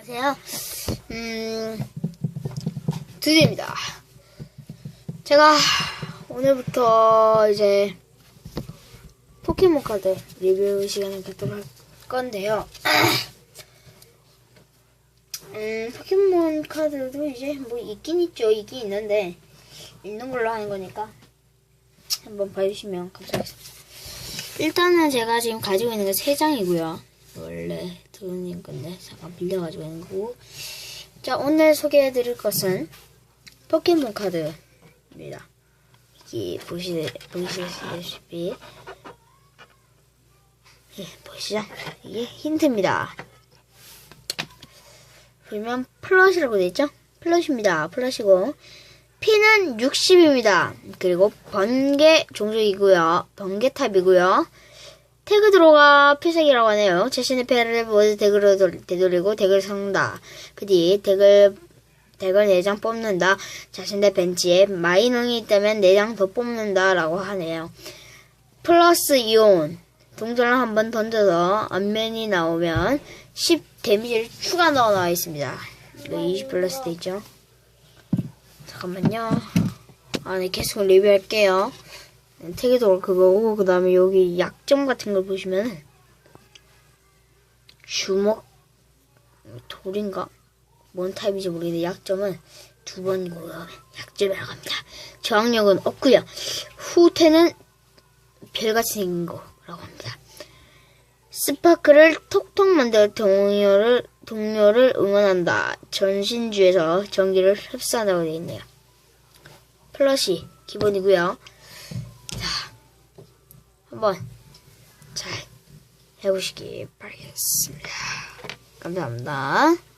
안녕하세요. 음, 드디어입니다. 제가 오늘부터 이제 포켓몬 카드 리뷰 시간을 갖도록 할 건데요. 음, 포켓몬 카드도 이제 뭐 있긴 있죠. 있긴 있는데, 있는 걸로 하는 거니까 한번 봐주시면 감사하겠습니다. 일단은 제가 지금 가지고 있는 게세 장이고요. 원래 드론인 건데 잠깐 빌려가지고 있는 거고. 자 오늘 소개해드릴 것은 포켓몬 카드입니다. 여기 보시 보시다시피 예 보시죠 이게 힌트입니다. 보면 플러시라고 되어있죠? 플러시입니다. 플러시고 피는 60입니다. 그리고 번개 종족이고요. 번개 탑이고요. 태그 들어가 필살기라고 하네요. 자신의 패를 모두 덱으로 돌- 되돌리고 덱을 섞는다. 그 뒤 덱을 덱을 4장 뽑는다. 자신의 벤치에 마이농이 있다면 4장 더 뽑는다 라고 하네요. 플러스 이온 동전을 한번 던져서 앞면이 나오면 10 데미지를 추가 넣어 나와 있습니다. 이거 20 플러스 돼 있죠? 잠깐만요. 아, 네, 계속 리뷰할게요. 태계도 그거고, 그 다음에 여기 약점 같은 걸 보시면, 주먹, 돌인가? 뭔 타입인지 모르겠는데, 약점은 두 번이고요. 약점이라고 합니다. 저항력은 없고요 후퇴는 별같이 생긴 거라고 합니다. 스파크를 톡톡 만들 동료를 동료를 응원한다. 전신주에서 전기를 흡수한다고 되어 있네요. 플러시 기본이고요. 자, 한번 잘 해보시기 바라겠습니다. 감사합니다.